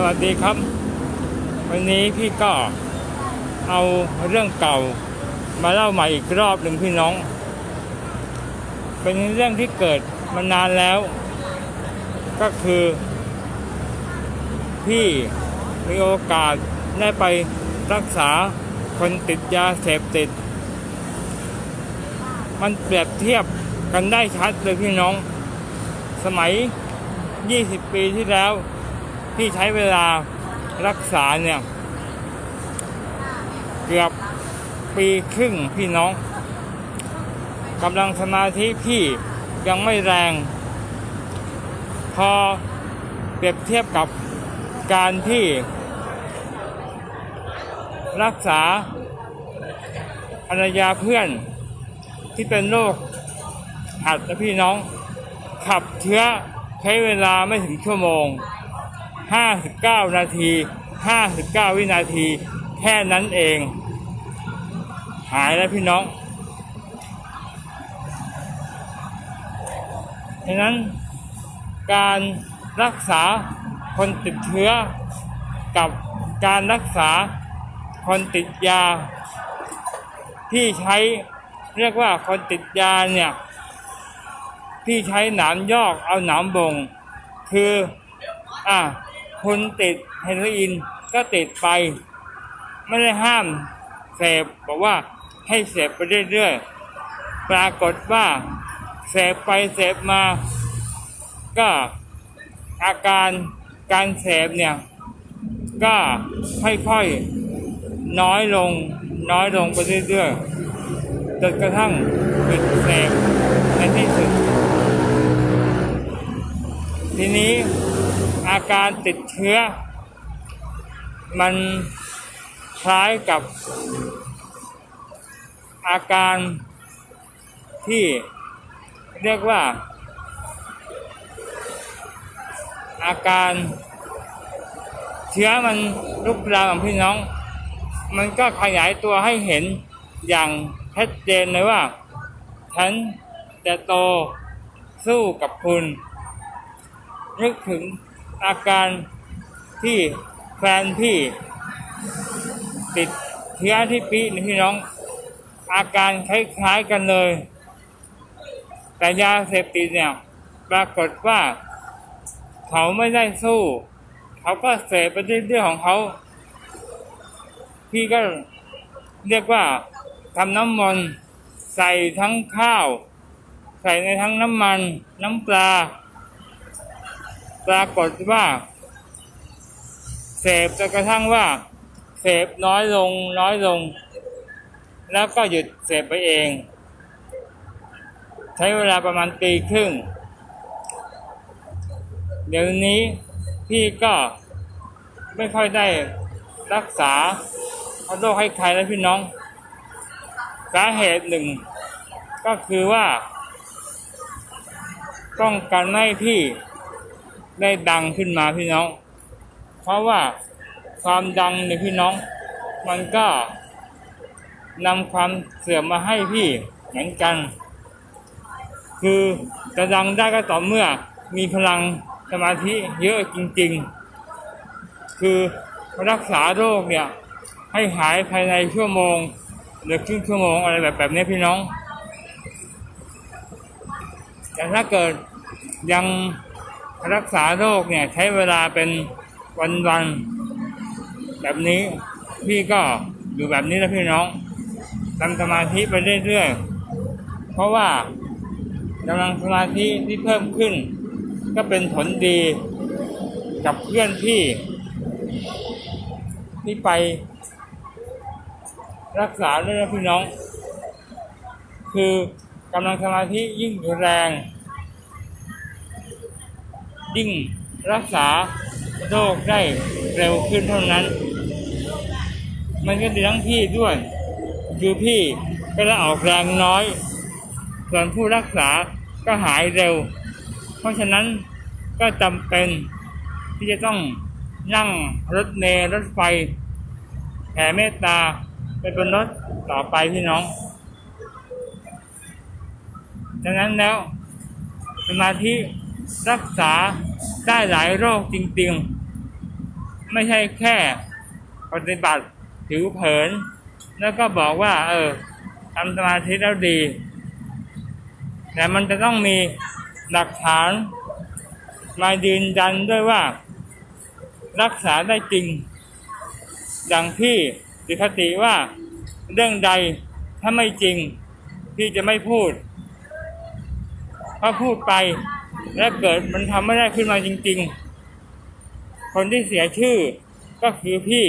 สวัสดีครับ วันนี้พี่ก็เอาเรื่องเก่ามาเล่าใหม่อีกรอบหนึ่งพี่น้อง เป็นเรื่องที่เกิดมานานแล้ว ก็คือ พี่มีโอกาสได้ไปรักษาคนติดยาเสพติด มันเปรียบเทียบกันได้ชัดเลยพี่น้อง สมัย 20 ปีที่แล้ว พี่ใช้เวลารักษาเนี่ย เกือบปีครึ่งพี่น้องกำลังสมาธิพี่ยังไม่แรง พอเปรียบเทียบกับการที่ รักษาภรรยาเพื่อนที่เป็นโรคหัดนะพี่น้อง ขับเชื้อใช้เวลาไม่ถึงชั่วโมง 59 นาที 59 วินาที แค่นั้นเอง หายแล้วพี่น้องฉะนั้นการรักษาคนติดเชื้อกับการรักษาคนติดยา ที่ใช้เรียกว่าคนติดยาเนี่ยที่ใช้หนามยอกเอาหนามบ่งคืออะ คนติดเฮโรอีนก็ติดไป ไม่ได้ห้ามเสพบอกว่าให้เสพไปเรื่อยๆปรากฏว่าเสพไปเสพมา ก็อาการการเสพเนี่ย ก็ค่อยๆน้อยลงน้อยลงไปเรื่อยๆจนกระทั่งหยุดเสพในที่สุด ทีนี้อาการติดเชื้อ มันคล้ายกับอาการที่เรียกว่า อาการเชื้อมันลุกลามพี่น้อง มันก็ขยายตัวให้เห็นอย่างชัดเจนเลยว่า ฉันจะโตสู้กับคุณ นึกถึงอาการที่แฟนพี่ติดเชื้อที่ปีนี่พี่น้อง อาการคล้ายๆกันเลย แต่ยาเสพติดเนี่ยปรากฏว่า เขาไม่ได้สู้ เขาก็เสพไปเรื่อยๆของเขา พี่ก็เรียกว่าทำน้ำมนต์ใส่ทั้งข้าว ใส่ในทั้งน้ำมัน น้ำปลา ปรากฏว่า เสพจนกระทั่งว่า เสพน้อยลงน้อยลง แล้วก็หยุดเสพไปเอง ใช้เวลาประมาณปีครึ่ง เดี๋ยวนี้พี่ก็ไม่ค่อยได้รักษาโรคให้ใครแล้วพี่น้อง สาเหตุหนึ่ง ก็คือว่า ต้องการให้พี่ ได้ดังขึ้นมาพี่น้อง เพราะว่าความดังในพี่น้อง มันก็นำความเสื่อมมาให้พี่เหมือนกัน คือจะดังได้ก็ต่อเมื่อมีพลังสมาธิเยอะจริง ๆ คือรักษาโรคเนี่ย ให้หายภายในชั่วโมงหรือครึ่งชั่วโมงอะไรแบบแบบนี้พี่น้อง แต่ถ้าเกิดยัง รักษาโรคเนี่ยใช้เวลาเป็นวันๆแบบนี้พี่ก็อยู่แบบนี้แล้วพี่น้องทำสมาธิไปเรื่อยๆ เพราะว่ากำลังสมาธิที่เพิ่มขึ้น ก็เป็นผลดีกับเพื่อนที่ที่ไปรักษาด้วยนะพี่น้อง คือกำลังสมาธิยิ่งแรง ยิ่งรักษาโรคได้เร็วขึ้นเท่านั้น มันก็ดีทั้งพี่ด้วย คือพี่ก็ละออกแรงน้อย ส่วนผู้รักษาก็หายเร็ว เพราะฉะนั้นก็จำเป็นที่จะต้องนั่งรถเมล์รถไฟแผ่เมตตาไปบนรถต่อไปพี่น้องฉะนั้นแล้วสมาธิ รักษาได้หลายโรคจริงๆ ไม่ใช่แค่ปฏิบัติผิวเผิน แล้วก็บอกว่า เออทำสมาธิแล้วดี แต่มันจะต้องมีหลักฐาน มายืนยันด้วยว่า รักษาได้จริง อย่างที่สิคติว่าเรื่องใดถ้าไม่จริง พี่จะไม่พูดเพราพูดไป แล้วเกิดมันทำไม่ได้ขึ้นมาจริง ๆ คนที่เสียชื่อก็คือพี่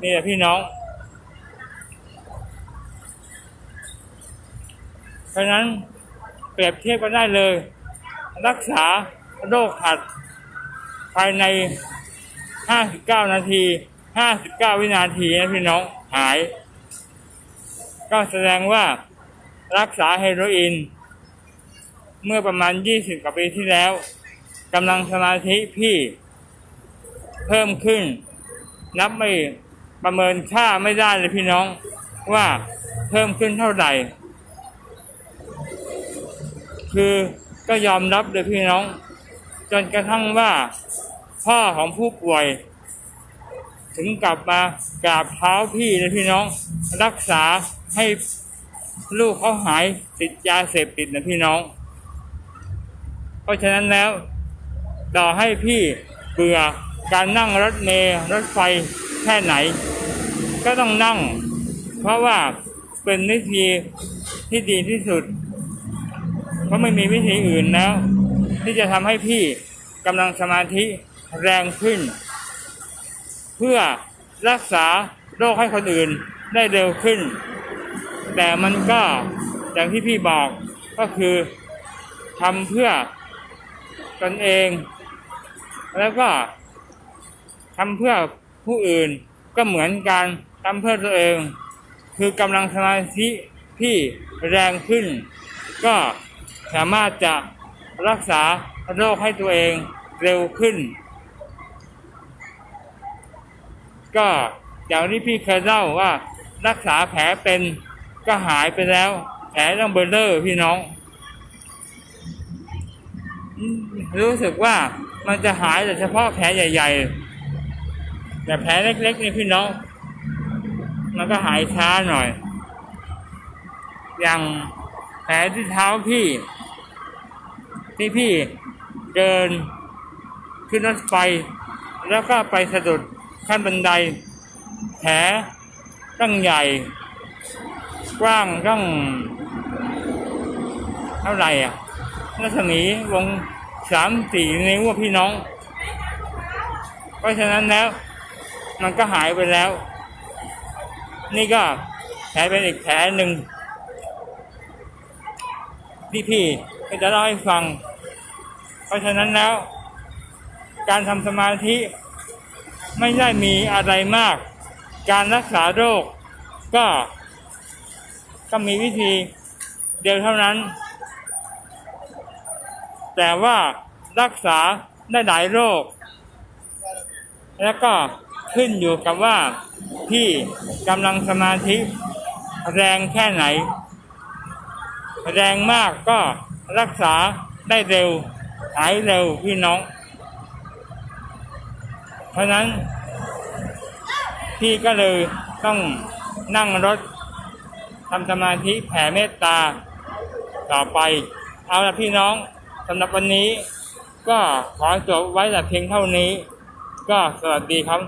นี่แหละพี่น้อง เพราะฉะนั้นเปรียบเทียบกันได้เลย รักษาโรคหัด ภายใน 59 นาที 59 วินาทีนะพี่น้องหาย ก็แสดงว่ารักษาเฮโรอีน เมื่อประมาณ20กว่าปีที่แล้วกำลังสมาธิพี่เพิ่มขึ้น นับไม่ประเมินค่าไม่ได้เลยพี่น้องว่าเพิ่มขึ้นเท่าไหร่ คือก็ยอมรับเลยพี่น้อง จนกระทั่งว่าพ่อของผู้ป่วย ถึงกลับมากราบเท้าพี่เลยพี่น้อง รักษาให้ลูกเขาหายติดยาเสพติดนะพี่น้อง เพราะฉะนั้นแล้วต่อให้พี่เบื่อการนั่งรถเมล์รถไฟแค่ไหน ก็ต้องนั่ง เพราะว่าเป็นวิธีที่ดีที่สุด เพราะไม่มีวิธีอื่นแล้ว ที่จะทำให้พี่กำลังสมาธิแรงขึ้น เพื่อรักษาโรคให้คนอื่นได้เร็วขึ้น แต่มันก็อย่างที่พี่บอกก็คือทำเพื่อ ตนเอง แล้วก็ทำเพื่อผู้อื่นก็เหมือนกันทำเพื่อตัวเอง คือกำลังสมาธิที่แรงขึ้น ก็สามารถจะรักษาโรคให้ตัวเองเร็วขึ้น ก็อย่างที่พี่เคยเล่าว่ารักษาแผลเป็นก็หายไปแล้ว แผลต้องเบลเลอร์พี่น้อง รู้สึกว่ามันจะหายแต่เฉพาะแผลใหญ่ ๆ แต่แผลเล็กๆนี่พี่น้อง มันก็หายช้าหน่อย อย่างแผลที่เท้าพี่ที่พี่เดินขึ้นรถไฟ แล้วก็ไปสะดุดขั้นบันได แผลตั้งใหญ่ กว้างตั้งเท่าไหร่อะรัศมีวง สามสี่นิ้วพี่น้อง เพราะฉะนั้นแล้ว มันก็หายไปแล้ว นี่ก็แผลเป็นอีกแผลหนึ่งที่พี่ก็จะเล่าให้ฟัง เพราะฉะนั้นแล้ว การทำสมาธิไม่ได้มีอะไรมาก การรักษาโรคก็ก็มีวิธีเดียวเท่านั้น แต่ว่ารักษาได้หลายโรค แล้วก็ขึ้นอยู่กับว่าพี่กำลังสมาธิ แรงแค่ไหน แรงมากก็รักษาได้เร็ว หายเร็วพี่น้อง เพราะนั้น พี่ก็เลยต้องนั่งรถทำสมาธิแผ่เมตตาต่อไป เอาละพี่น้อง สำหรับวันนี้ ก็ขอจบไว้แต่เพียงเท่านี้ ก็สวัสดีครับ